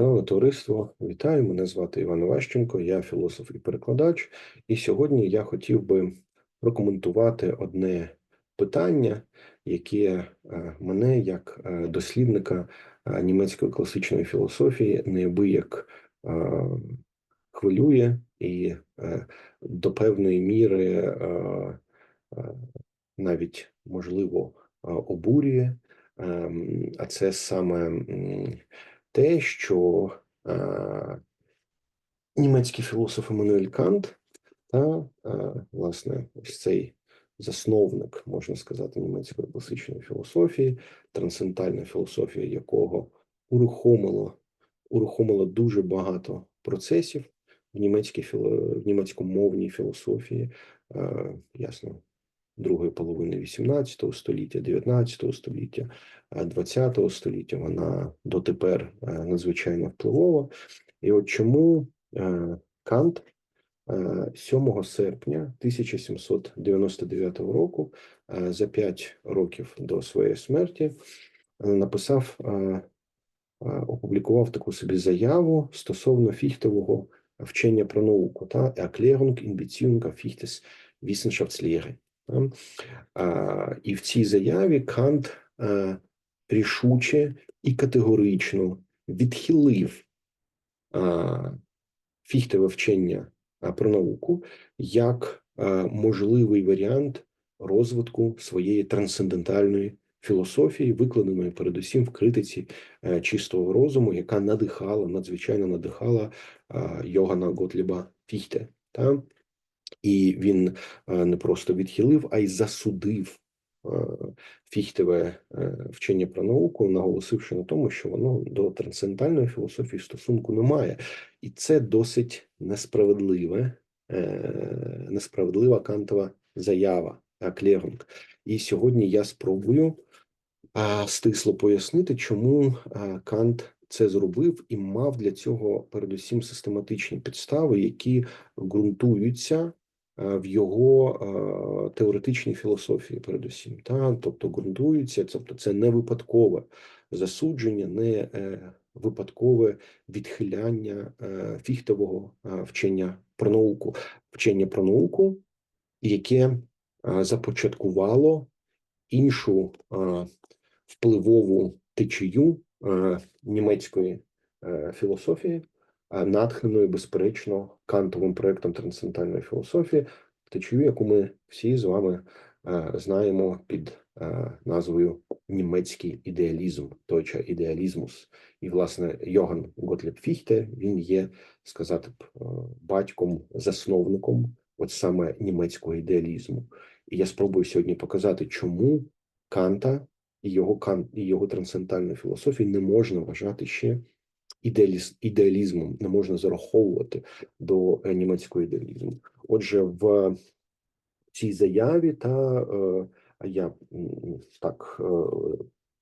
Шановне товариство, вітаю! Мене звати Іван Ващенко, я філософ і перекладач. І сьогодні я хотів би прокоментувати одне питання, яке е, мене як е, дослідника е, німецької класичної філософії неабияк хвилює і до певної міри навіть можливо обурює. Ем, а це саме те, що е, німецький філософ Еммануель Кант та, е, власне, ось цей засновник, можна сказати, німецької класичної філософії, трансцендентальна філософія якого урухомило, урухомило дуже багато процесів в німецькій в німецькомовній філософії, е, ясно другої половини 18 століття, 19 століття, 20 століття. Вона дотепер е, надзвичайно впливова. І от чому е, Кант 7 е, серпня 1799 року, за 5 років до своєї смерті, написав, опублікував таку собі заяву стосовно фіхтового вчення про науку та Erklärung in Beziehung auf Fichtes Wissenschaftslehre. І в цій заяві Кант рішуче і категорично відхилив фіхтове вчення про науку як можливий варіант розвитку своєї трансцендентальної філософії, викладеної передусім в критиці е, чистого розуму, яка надихала, надзвичайно надихала Йогана Готліба Фіхте. Та? І він е, не просто відхилив, а й засудив е, фіхтеве е, вчення про науку, наголосивши на тому, що воно до трансцендентальної філософії стосунку не має, і це досить несправедливе, несправедлива кантова заява Клерунг. І сьогодні я спробую стисло пояснити, чому Кант. Це зробив і мав для цього передусім систематичні підстави, які ґрунтуються в його е, теоретичній філософії, передусім, та? Тобто ґрунтується, тобто це не випадкове засудження, не е, випадкове відхиляння фіхтового вчення про науку, вчення про науку, яке започаткувало іншу впливову течію німецької філософії натхненою, безперечно, кантовим проектом трансцендентальної філософії, течію, яку ми всі з вами знаємо під назвою німецький ідеалізм, точа ідеалізмус. І, власне, Йоган Готліб Фіхте він є сказати б батьком, засновником от саме німецького ідеалізму. І я спробую сьогодні показати, чому Канта і його кан і його трансцендентальної філософії не можна вважати ще ідеалізмом не можна зараховувати до е, німецького ідеалізму. Отже, в цій заяві та е, я так е,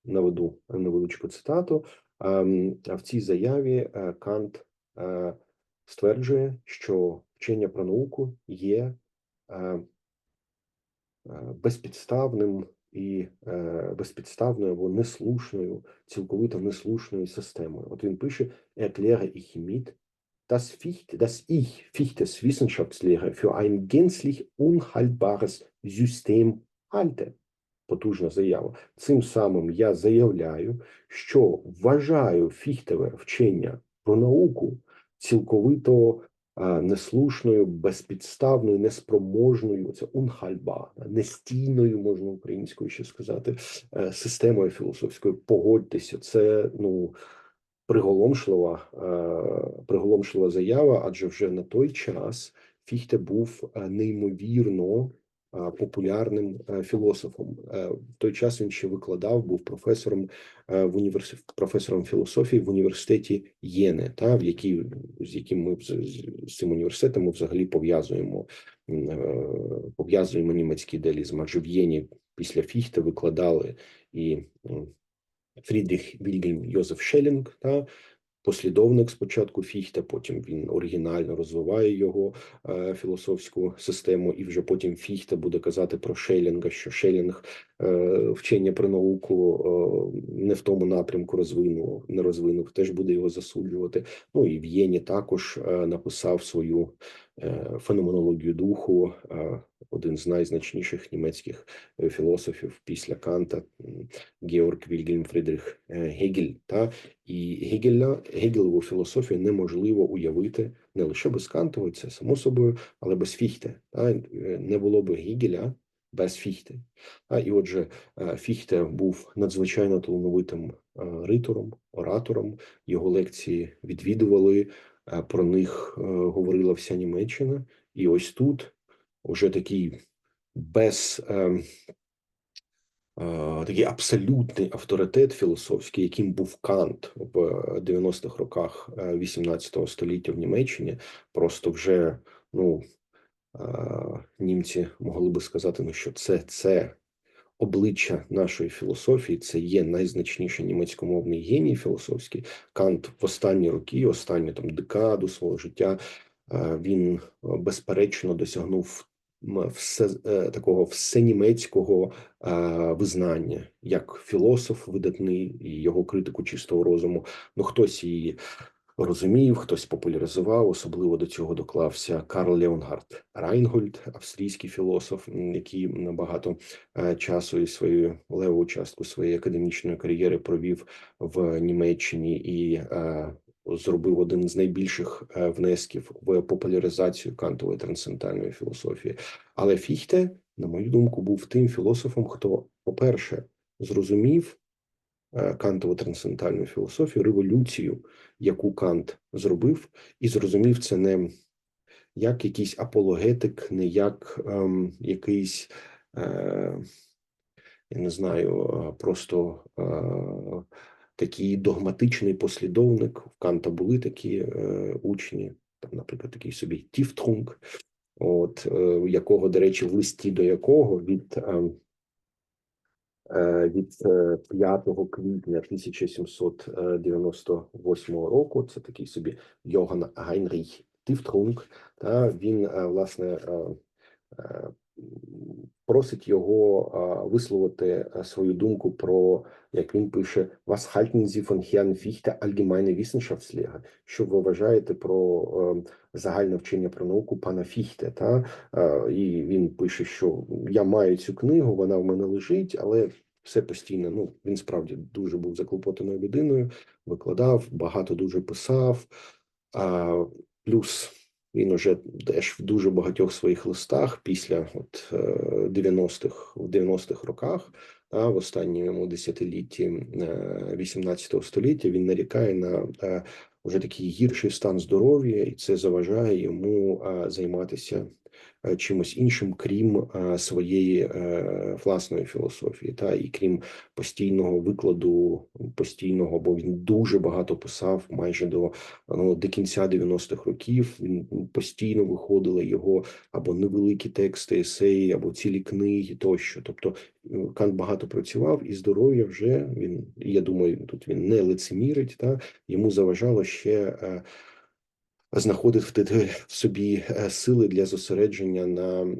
наведу невеличку цитату. Ем, а в цій заяві Кант стверджує, що вчення про науку є безпідставним і е, безпідставною або неслушною, цілковито неслушною системою. От він пише: Erkläre ich mit, dass, Fichte, dass ich Fichtes Wissenschaftslehre für ein gänzlich unhaltbares System halte. Потужна заява. Цим самим я заявляю, що вважаю фіхтеве вчення про науку цілковито неслушною, безпідставною, неспроможною, це унхальба, нестійною, можна українською ще сказати, е, системою філософською. Погодьтеся, це ну приголомшлива, е, приголомшлива заява, адже вже на той час Фіхте був е, неймовірно популярним е, філософом. Е, в той час він ще викладав, був професором е, в університеті професором філософії в університеті Єне, та в якій з яким ми з цим університетом ми взагалі пов'язуємо пов'язуємо німецький ідеалізм. Адже в Єні після Фіхта викладали і Фрідріх Вільгельм Йозеф Шелінг, та послідовник спочатку Фіхта, потім він оригінально розвиває його е, філософську систему, і вже потім Фіхта буде казати про Шелінга, що Шелінг вчення про науку е, не в тому напрямку розвинув, не розвинув, теж буде його засуджувати. Ну і в Єні також е, написав свою е, феноменологію духу, е, один з найзначніших німецьких е, філософів після Канта Георг Вільгельм Фрідрих е, Гегель. Та і Гегеля, Гегелеву філософію неможливо уявити не лише без Кантової, це само собою, але без Фіхте. Та е, не було би Гегеля без Фіхте. А і отже, е, Фіхте був надзвичайно талановитим е, ритором, оратором. Його лекції відвідували, е, про них говорила вся Німеччина. І ось тут уже такий без такий абсолютний авторитет філософський, яким був Кант в 90-х роках е, 18 століття в Німеччині, просто вже ну німці могли би сказати, ну що це, це обличчя нашої філософії, це є найзначніший німецькомовний геній філософський. Кант в останні роки, останню там декаду свого життя, він е, безперечно досягнув все е, такого всенімецького визнання як філософ видатний і його критику чистого розуму. Ну хтось її розумів, хтось популяризував, особливо до цього доклався Карл Леонгард Райнгольд, австрійський філософ, який набагато е, часу і свою леву частку своєї академічної кар'єри провів в Німеччині і е, зробив один з найбільших е, внесків в популяризацію кантової трансцендентальної філософії. Але Фіхте, на мою думку, був тим філософом, хто, по-перше, зрозумів кантову трансцендентальну філософію, революцію, яку Кант зробив, і зрозумів це не як якийсь апологетик, не як ем, якийсь, е, я не знаю, е, просто е, такий догматичний послідовник. В Канта були такі е, учні, там, наприклад, такий собі Тіфтрунг, от е, якого, до речі, в листі до якого від. е, від е, 5 квітня 1798 року. Це такий собі Йоган Гайнріх Тифтрунг. Він е, власне е, е, просить його висловити е, свою думку про, як він пише, Was halten Sie von Herrn Fichte allgemeine Wissenschaftslehre? Що ви вважаєте про е, загальне вчення про науку пана Фіхте? Та Е, і він пише, що я маю цю книгу, вона в мене лежить, але все постійно. Ну він справді дуже був заклопотаною людиною, викладав, багато дуже писав. Плюс він уже теж в дуже багатьох своїх листах після от е, 90-х, в 90-х роках, а в останньому десятилітті е, 18 століття він нарікає на е, вже такий гірший стан здоров'я, і це заважає йому е, займатися е, чимось іншим, крім е, своєї е, власної філософії, та і крім постійного викладу, постійного, бо він дуже багато писав майже до ну, до кінця 90-х років. Він постійно виходили його або невеликі тексти, есеї, або цілі книги тощо. Тобто е, Кант багато працював, і здоров'я вже він, я думаю, тут він не лицемірить, та йому заважало ще. Знаходити в собі е, сили для зосередження на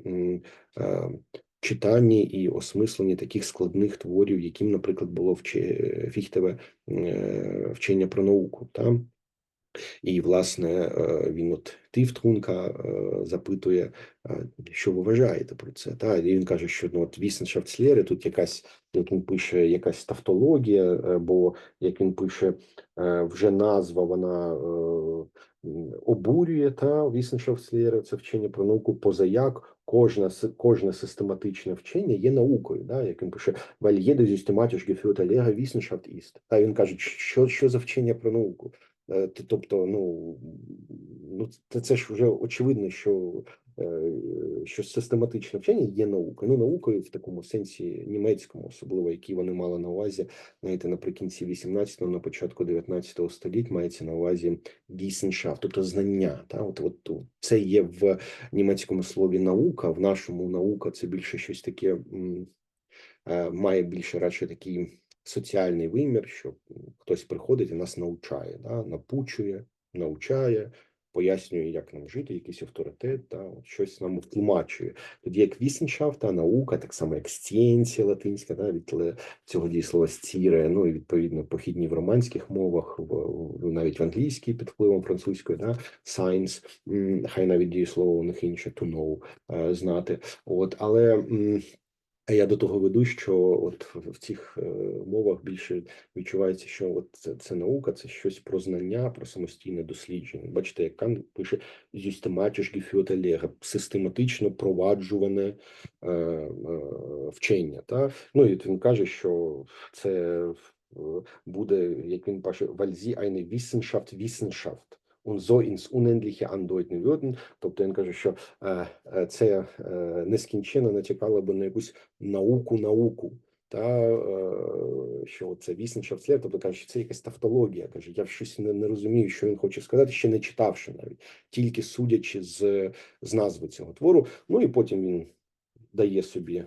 е, читанні і осмисленні таких складних творів, яким, наприклад, було Фіхтеве е, вчення про науку. Та? І, власне, він от Тифтрунка е, запитує, що ви вважаєте про це. Та? І він каже, що ну, от Wissenschaftslehre, тут якась, як він пише, якась тавтологія, бо, як він пише, вже назва, вона обурює, та Wissenschaftslehre – це вчення про науку, позаяк кожна, кожне систематичне вчення є наукою, да? як він пише, Вальєде jede systematisch Вісеншафт Іст. Та він каже, що, що за вчення про науку? Е, Тобто, ну, ну це, це ж вже очевидно, що, що систематичне вчення є наукою. Ну, наукою в такому сенсі німецькому, особливо, який вони мали на увазі, знаєте, наприкінці 18-го, на початку 19-го століть мається на увазі Wissenschaft, тобто знання. Та? От, от, от це є в німецькому слові наука, в нашому наука це більше щось таке, е, має більше радше такий соціальний вимір, що хтось приходить і нас навчає, да? напучує, навчає, пояснює, як нам жити, якийсь авторитет, та от щось нам втлумачує. Тоді як Wissenschaft, та наука, так само як сцієнція латинська, да, від цього дієслова стіре, ну і відповідно похідні в романських мовах, в, навіть в англійській під впливом французької, да, science, хай навіть дієслово у них інше to know, е, знати. От, але а я до того веду, що от в цих е, мовах більше відчувається, що от це, це наука, це щось про знання, про самостійне дослідження. Бачите, як Кант пише geführte Lehre, систематично проваджуване е, е, вчення. Та? Ну і він каже, що це е, буде, як він пише, sie eine Wissenschaft Wissenschaft und so ins Unendliche andeuten würden. Тобто він каже, що е, е, це е, нескінченно натякало би на якусь науку науку. Та що це Wissenschaftslehre, тобто каже, що це якась тавтологія. Каже, я щось не, не розумію, що він хоче сказати, ще не читавши навіть, тільки судячи з, з назви цього твору. Ну і потім він дає собі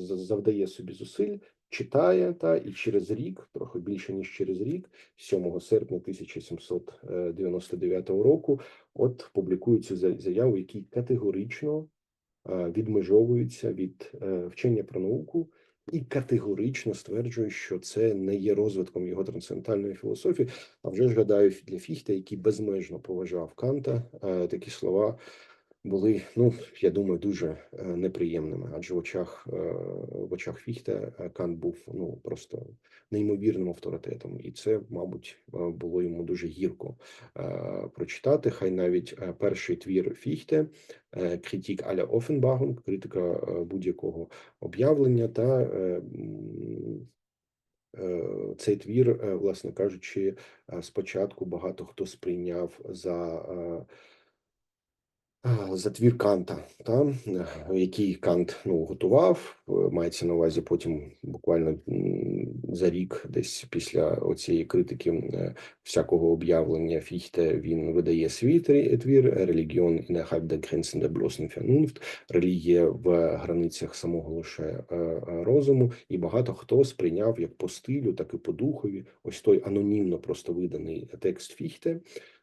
завдає собі зусиль, читає та і через рік, трохи більше ніж через рік, 7 серпня 1799 року, от публікує цю заяву, який категорично е, відмежовується від е, вчення про науку. І категорично стверджує, що це не є розвитком його трансцендентальної філософії. А вже ж гадаю, для Фіхта, який безмежно поважав Канта, е, такі слова були, ну я думаю, дуже е, неприємними. Адже в очах е, в очах Фіхта е, Кант був ну просто неймовірним авторитетом, і це, мабуть, було йому дуже гірко прочитати. Хай навіть перший твір Фіхте критик аля Offenbarung, критика будь-якого об'явлення та цей твір, власне кажучи, спочатку багато хто сприйняв за. Е, а, За твір Канта, та е, який Кант ну готував, е, мається на увазі потім буквально за рік, десь після оцієї критики е, всякого об'явлення Фіхте, він видає свій твір innerhalb der Grenzen der bloßen Vernunft, релігія в границях самого лише розуму, і багато хто сприйняв як по стилю, так і по духові. Ось той анонімно просто виданий текст Фіхте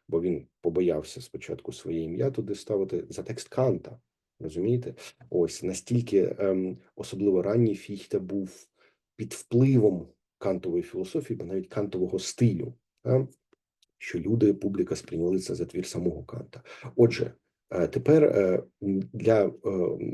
бо він побоявся спочатку своє ім'я туди ставити за текст Канта. Розумієте? Ось настільки ем, особливо ранній Фіхта був під впливом кантової філософії, бо навіть кантового стилю, та, що люди, публіка сприйняли це за твір самого Канта. Отже, тепер е, для е,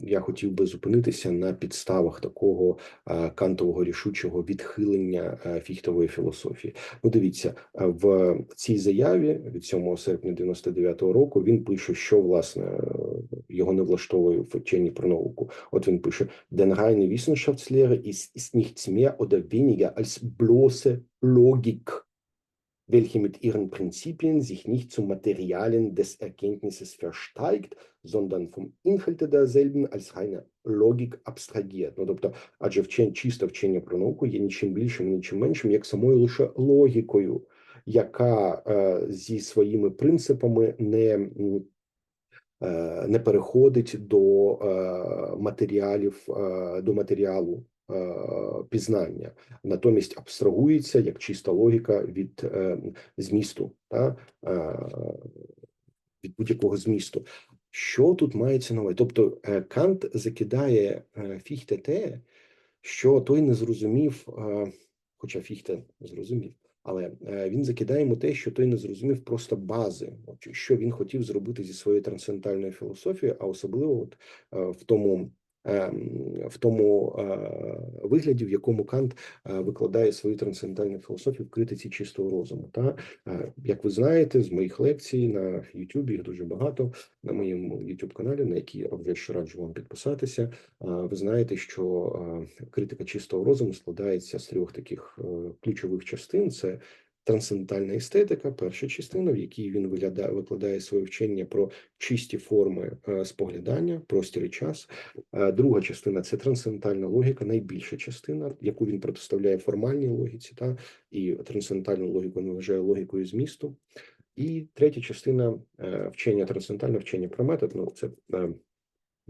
я хотів би зупинитися на підставах такого е, кантового рішучого відхилення е, фіхтової філософії. Ну, дивіться, е, в цій заяві від 7 серпня 99-го року він пише, що власне е, його не влаштовує в вченні про науку. От він пише: ist, ist nichts mehr oder weniger als bloße Logik, welche mit ihren Prinzipien sich nicht zu Materialien des Erkenntnisses versteigt, sondern vom Inhalte derselben als reine Logik abstrahiert. Ну, тобто, адже вчень, чисте вчення про науку є нічим більшим, нічим меншим, як самою лише логікою, яка е, зі своїми принципами не, е, не переходить до е, матеріалів, е, до матеріалу е, пізнання, натомість абстрагується як чиста логіка від е, змісту, та, е, від будь-якого змісту. Що тут мається на увазі? Тобто е, Кант закидає Фіхте те, що той не зрозумів, хоча Фіхте зрозумів, але він закидає йому те, що той не зрозумів просто бази, що він хотів зробити зі своєю трансцендентальною філософією, а особливо от в тому. Ем, В тому е, вигляді, в якому Кант е, викладає свою трансцендентальну філософію в критиці чистого розуму. Та е, як ви знаєте, з моїх лекцій на YouTube, їх дуже багато на моєму YouTube каналі, на який я ж раджу вам підписатися. Ви знаєте, що критика чистого розуму складається з трьох таких ключових частин: це трансцендентальна естетика, перша частина, в якій він виглядає, викладає своє вчення про чисті форми е, споглядання, простір і час. Е, Друга частина це трансцендентальна логіка, найбільша частина, яку він протиставляє формальній логіці, та і трансцендентальну логіку він вважає логікою змісту. І третя частина е, вчення трансцендентальне вчення про метод. Ну це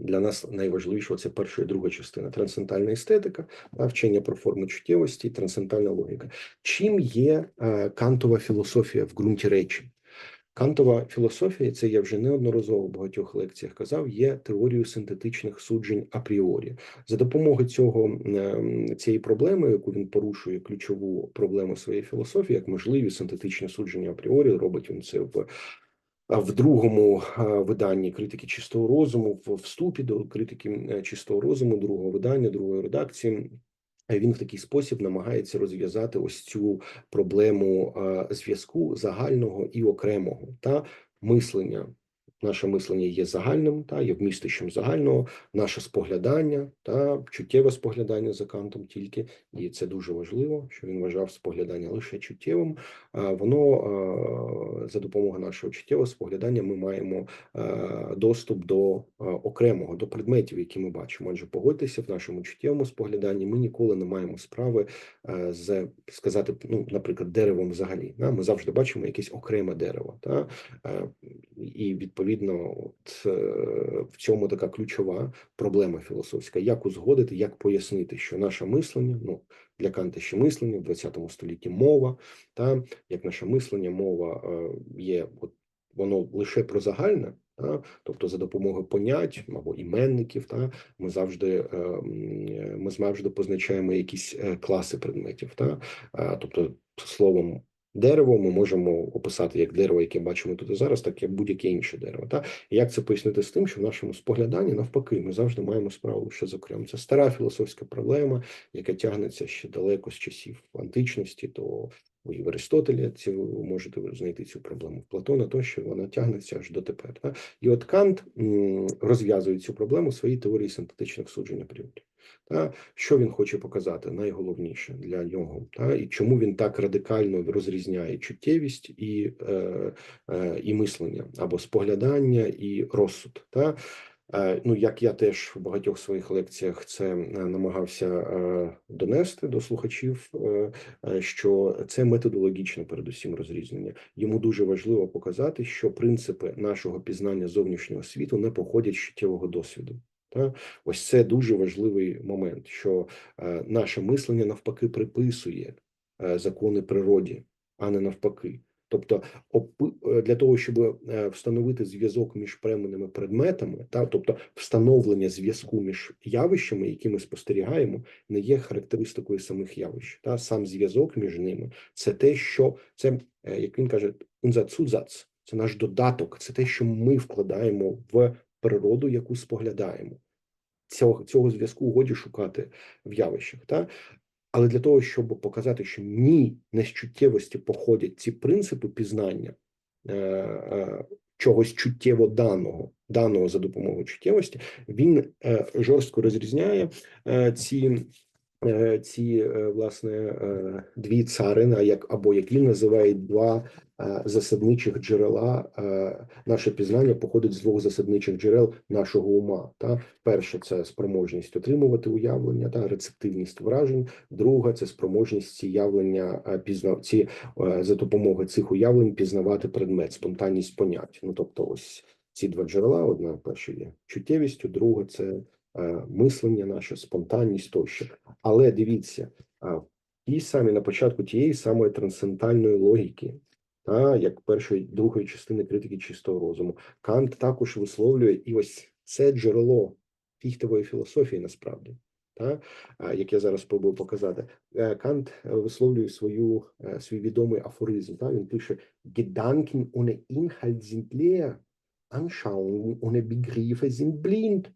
для нас найважливіше це перша і друга частина. Трансцендентальна естетика, вчення про форми чуттєвості, трансцендентальна логіка. Чим є е, кантова філософія в ґрунті речі? Кантова філософія, це я вже неодноразово в багатьох лекціях казав, є теорією синтетичних суджень апріорі. За допомогою цього ем, цієї проблеми, яку він порушує ключову проблему своєї філософії, як можливі синтетичні судження апріорі, робить він це в. В другому виданні критики чистого розуму, в вступі до критики чистого розуму, другого видання, другої редакції, він в такий спосіб намагається розв'язати ось цю проблему зв'язку загального і окремого та мислення Наше мислення є загальним, та є вмістищем загального, наше споглядання та чуттєве споглядання за кантом тільки, і це дуже важливо, що він вважав споглядання лише чуттєвим. Воно за допомогою нашого чуттєвого споглядання ми маємо доступ до окремого, до предметів, які ми бачимо. Адже погодьтеся в нашому чуттєвому спогляданні. Ми ніколи не маємо справи з сказати, ну, наприклад, деревом взагалі. Ми завжди бачимо якесь окреме дерево, та і відповідно відповідно, от е, в цьому така ключова проблема філософська: як узгодити, як пояснити, що наше мислення, ну для Канта ще мислення в 20 столітті мова, та як наше мислення, мова е, є, от воно лише про загальне. Та, тобто за допомогою понять або іменників, та ми завжди е, ми завжди позначаємо якісь класи предметів, та тобто словом Дерево ми можемо описати як дерево, яке бачимо тут і зараз, так як будь-яке інше дерево. Та як це пояснити з тим, що в нашому спогляданні навпаки ми завжди маємо справу ще з окремо. Це стара філософська проблема, яка тягнеться ще далеко з часів античності, то і в Аристотеля ці можете знайти цю проблему в Платона, тощо вона тягнеться аж дотепер. Та? І от Кант розв'язує цю проблему в своїй теорії синтетичних суджень апріорі. Та що він хоче показати найголовніше для нього, та і чому він так радикально розрізняє чуттєвість і е, е, і мислення або споглядання і розсуд. Та е, ну як я теж в багатьох своїх лекціях це е, намагався е, донести до слухачів, е, е, що це методологічне, передусім, розрізнення. Йому дуже важливо показати, що принципи нашого пізнання зовнішнього світу не походять з чуттєвого досвіду. Та ось це дуже важливий момент, що е, наше мислення навпаки приписує е, закони природі, а не навпаки. Тобто, е, для того, щоб встановити зв'язок між певними предметами, та тобто встановлення зв'язку між явищами, які ми спостерігаємо, не є характеристикою самих явищ. Та сам зв'язок між ними це те, що це як він каже, унзацузац, це наш додаток, це те, що ми вкладаємо в природу, яку споглядаємо. Цього цього зв'язку годі шукати в явищах. Та? Але для того, щоб показати, що ні, не з чуттєвості походять ці принципи пізнання е, е, чогось чуттєво даного, даного за допомогою чуттєвості, він е, жорстко розрізняє е, ці. Е, ці е, власне е, дві царини, як або як він називає два засадничих джерела. Наше пізнання походить з двох засадничих джерел нашого ума. Та перше це спроможність отримувати уявлення та рецептивність вражень. Друга це спроможність ці явлення пізнавці за допомогою цих уявлень пізнавати предмет, спонтанність понять. Ну тобто, ось ці два джерела: одна перша є чуттєвістю, друга це. Мислення, наше спонтанність тощо, але дивіться, ті самі на початку тієї самої трансцендентальної логіки, та як першої другої частини критики чистого розуму, Кант також висловлює і ось це джерело фіхтової філософії насправді. Та, як я зараз спробую показати, е, Кант висловлює свою е, свій відомий афоризм. Та він пише: Gedanken ohne Inhalt sind leer, Anschauungen ohne Begriffe sind blind.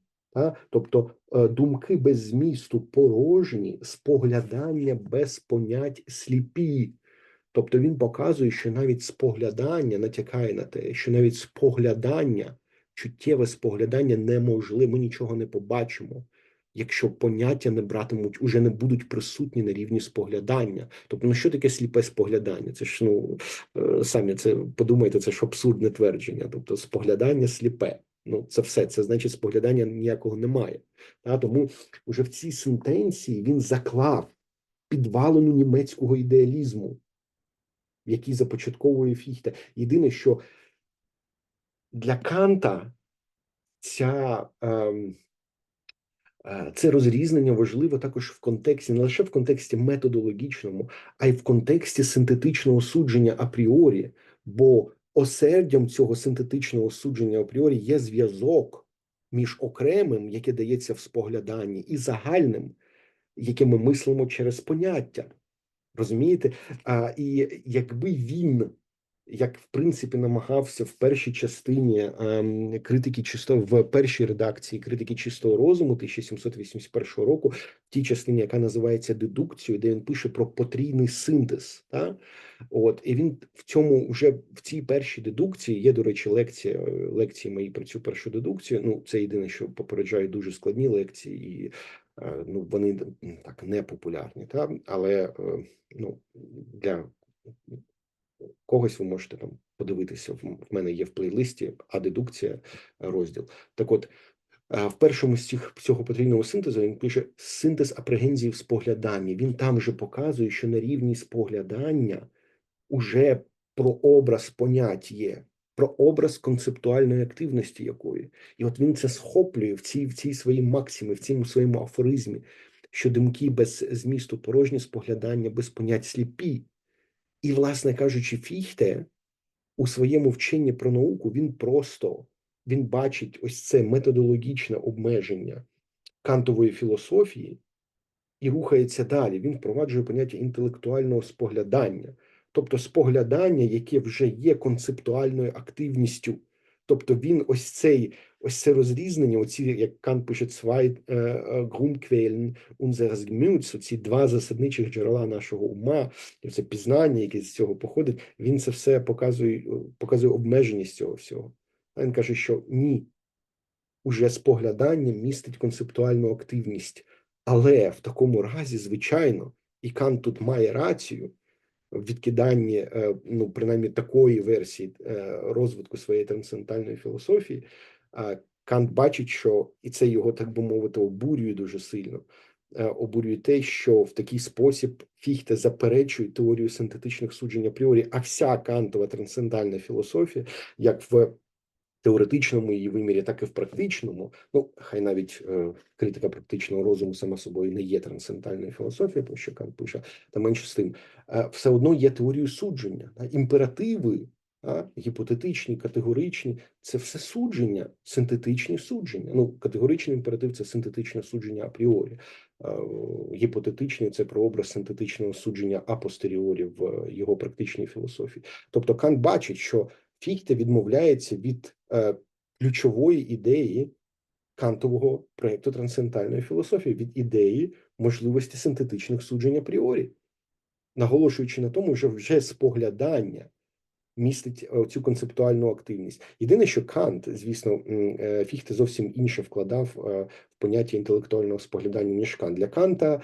Тобто е, думки без змісту порожні, споглядання без понять сліпі. Тобто він показує, що навіть споглядання натякає на те, що навіть споглядання, чуттєве споглядання неможливе, ми нічого не побачимо, якщо поняття не братимуть, уже не будуть присутні на рівні споглядання. Тобто, ну що таке сліпе споглядання? Це ж ну е, самі це подумайте, це ж абсурдне твердження. Тобто, споглядання сліпе. Ну, це все. Це значить, споглядання ніякого немає. Та? Тому вже в цій сентенції він заклав підвалену німецького ідеалізму, який започатковує Фіхте. Єдине, що для Канта ця. Ем, е, це розрізнення важливо також в контексті, не лише в контексті методологічному, а й в контексті синтетичного судження апріорі, бо осердям цього синтетичного судження апріорі є зв'язок між окремим, яке дається в спогляданні, і загальним, яке ми мислимо через поняття. Розумієте? А, І якби він, як в принципі, намагався в першій частині ем, критики чистого в першій редакції критики чистого розуму 1781 року, в тій частині, яка називається дедукцією, де він пише про потрійний синтез. Та? От і він в цьому вже в цій першій дедукції є, до речі, лекція лекції мої про цю першу дедукцію. Ну, це єдине, що попереджаю дуже складні лекції, і е, ну вони так не популярні, та але е, ну для когось ви можете там подивитися. В мене є в плейлисті, а дедукція розділ. Так, от в першому з цих цього потрійного синтезу він пише синтез апрегензії в спогляданні. Він там же показує, що на рівні споглядання уже про образ понять є, про образ концептуальної активності якої. І от він це схоплює в цій в цій своїй максимі, в цьому своєму афоризмі, що думки без змісту порожні споглядання, без понять сліпі. І, власне кажучи, Фіхте у своєму вченні про науку він просто він бачить ось це методологічне обмеження кантової філософії і рухається далі. Він впроваджує поняття інтелектуального споглядання, тобто споглядання, яке вже є концептуальною активністю. Тобто він ось цей ось це розрізнення, оці, як Кант пише, zwei Grundquellen unseres Gemüts, оці два засадничих джерела нашого ума, це пізнання, яке з цього походить, він це все показує, показує обмеженість цього всього. Він каже, що ні, уже споглядання містить концептуальну активність, але в такому разі, звичайно, і Кант тут має рацію відкиданні, е, ну принаймні такої версії е, розвитку своєї трансцендентальної філософії. Кант бачить, що і це його, так би мовити, обурює дуже сильно. Е, обурює те, що в такий спосіб Фіхте заперечує теорію синтетичних суджень апріорі, а вся кантова трансцендальна філософія, як в теоретичному її вимірі, так і в практичному. Ну, хай навіть е, критика практичного розуму сама собою не є трансцендентальною філософією, про що Кант пише, та менше з тим, е, все одно є теорією судження. Імперативи а, гіпотетичні, категоричні це все судження, синтетичні судження. Ну, категоричний імператив це синтетичне судження апріорі. Гіпотетичний це прообраз синтетичного судження апостеріорі в його практичній філософії. Тобто Кант бачить, що Фіхте відмовляється від е, ключової ідеї кантового проєкту трансцендентальної філософії, від ідеї можливості синтетичних суджень апріорі, наголошуючи на тому, що вже споглядання містить е, цю концептуальну активність. Єдине, що Кант, звісно, е, Фіхте зовсім інше вкладав е, в поняття інтелектуального споглядання, ніж Кант. Для Канта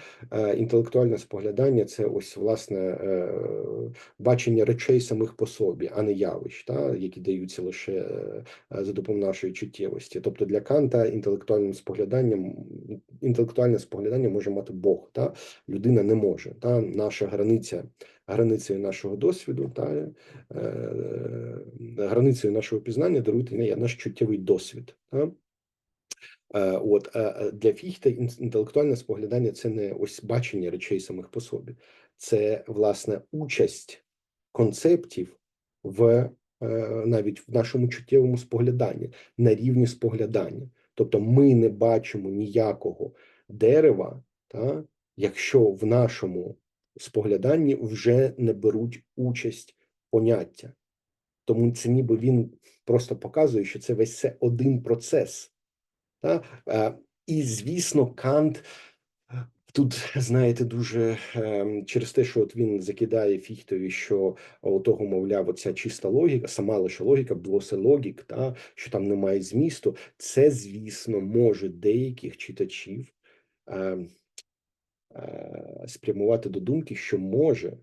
інтелектуальне споглядання це ось власне бачення речей самих по собі, а не явищ, та, які даються лише за допомогою нашої чуттєвості. Тобто для Канта інтелектуальним спогляданням інтелектуальне споглядання може мати Бог, та людина не може. Та наша границя границею нашого досвіду та е, границею нашого пізнання даруйте не наш чуттєвий досвід. Та? Е, от для Фіхта інтелектуальне споглядання це не ось бачення речей самих по собі, це власне участь концептів в е, навіть в нашому чуттєвому спогляданні на рівні споглядання. Тобто ми не бачимо ніякого дерева, та, якщо в нашому спогляданні вже не беруть участь поняття. Тому це ніби він просто показує, що це весь це один процес. Та? І, звісно, Кант тут, знаєте, дуже ем, через те, що от він закидає Фіхтові, що у того, мовляв, оця чиста логіка, сама лише логіка, блосе логік, та, що там немає змісту, це, звісно, може деяких читачів. Ем, Е, спрямувати до думки, що може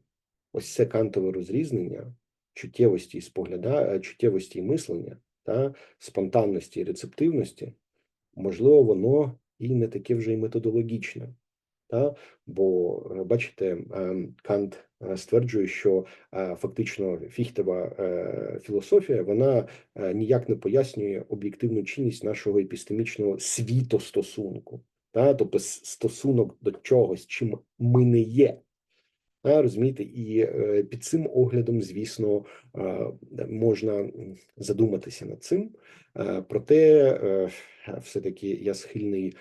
ось це кантове розрізнення чуттєвості і спогляда, е, чуттєвості і мислення та спонтанності і рецептивності, можливо, воно і не таке вже й методологічне. Та? Бо, е, бачите, Кант стверджує, що фактично фіхтева філософія вона ніяк не пояснює об'єктивну чинність нашого епістемічного світостосунку та тобто стосунок до чогось, чим ми не є. А, розумієте, і е, під цим оглядом, звісно, е, можна задуматися над цим. Е, Проте, все-таки я схильний,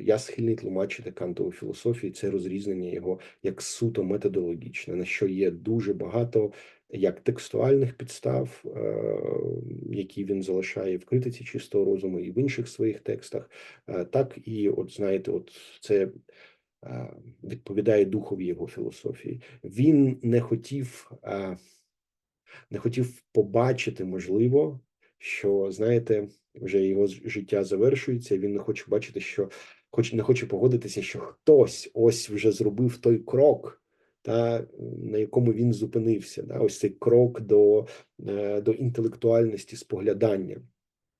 я схильний тлумачити кантову філософію, це розрізнення його як суто методологічне, на що є дуже багато як текстуальних підстав, е, які він залишає в критиці чистого розуму і в інших своїх текстах, е, так і, от знаєте, от це е, відповідає духові його філософії. Він не хотів, не хотів побачити, можливо, що знаєте, вже його життя завершується. Він не хоче бачити, що хоч не хоче погодитися, що хтось ось вже зробив той крок, та на якому він зупинився. Да? Ось цей крок до, е, до інтелектуальності споглядання,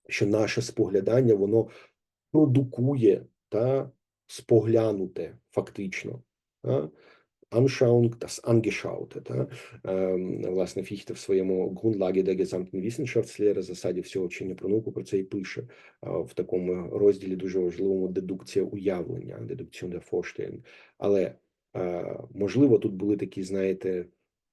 що наше споглядання воно продукує та споглянуте фактично. Та? Anschauung, das Angeschaute. Та? Ем, Власне, Фіхте в своєму Grundlage der gesamten Wissenschaftslehre, засаді всього вчення про науку, про це і пише в такому розділі дуже важливому дедукція уявлення, дедукцію der Vorstellung. Але можливо, тут були такі, знаєте,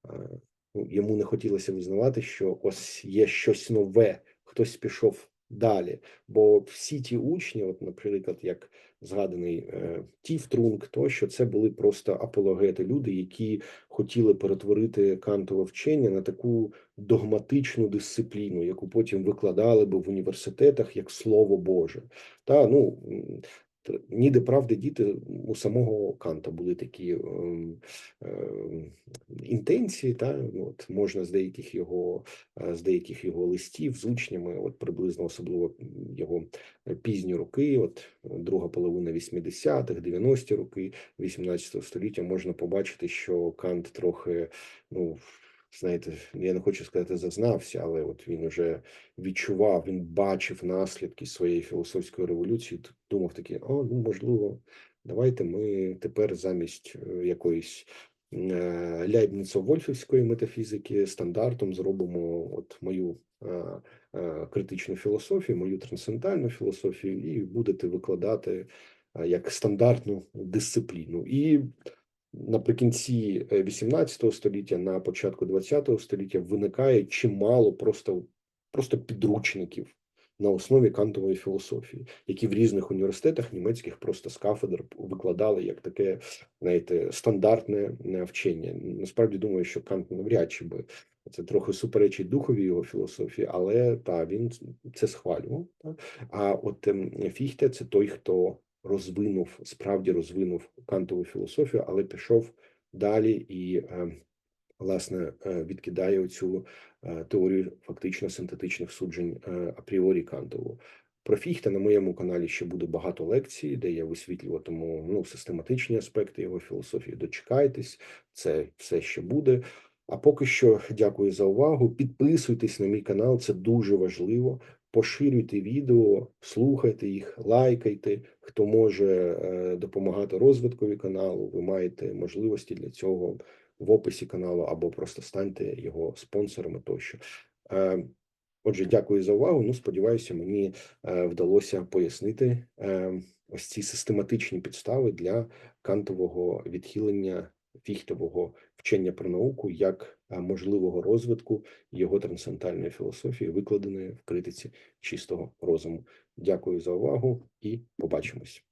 е, ну, йому не хотілося визнавати, що ось є щось нове, хтось пішов далі. Бо всі ті учні, от, наприклад, як згаданий е, Тіфтрунг, то що це були просто апологети, люди, які хотіли перетворити кантове вчення на таку догматичну дисципліну, яку потім викладали би в університетах як слово Боже. Та ну ніде правди діти у самого Канта були такі ем, ем, інтенції, та от можна з деяких його е, з деяких його листів з учнями, от приблизно особливо його е, пізні роки, от е, друга половина 80-х, 90-ті роки 18 століття, можна побачити, що Кант трохи, ну знаєте, я не хочу сказати зазнався, але от він уже відчував, він бачив наслідки своєї філософської революції. Думав такі, о, ну можливо, давайте ми тепер замість е, якоїсь Ляйбніцо-Вольфівської метафізики стандартом зробимо от мою е, е, критичну філософію, мою трансцендентальну філософію, і будете викладати е, як стандартну дисципліну. І наприкінці е, 18 століття, на початку 20 століття виникає чимало просто, просто підручників на основі кантової філософії, які в різних університетах німецьких просто з кафедр викладали як таке, знаєте, стандартне е, вчення. Насправді думаю, що Кант навряд чи би це трохи суперечить духові його філософії, але та він це схвалював. Та? А от ем, Фіхте це той, хто розвинув, справді розвинув кантову філософію, але пішов далі і е, власне е, відкидає оцю е, теорію фактично синтетичних суджень апріорі кантову. Про Фіхта на моєму каналі ще буде багато лекцій, де я висвітлюватиму ну, систематичні аспекти його філософії. Дочекайтесь, це все ще буде. А поки що дякую за увагу. Підписуйтесь на мій канал, це дуже важливо. Поширюйте відео, слухайте їх, лайкайте. Хто може е, допомагати розвиткові каналу, ви маєте можливості для цього в описі каналу або просто станьте його спонсорами тощо. Е, Отже, дякую за увагу. Ну, сподіваюся, мені е, вдалося пояснити ось ці систематичні підстави для кантового відхилення фіхтового вчення про науку як можливого розвитку його трансцендентальної філософії, викладеної в критиці чистого розуму. Дякую за увагу і побачимось.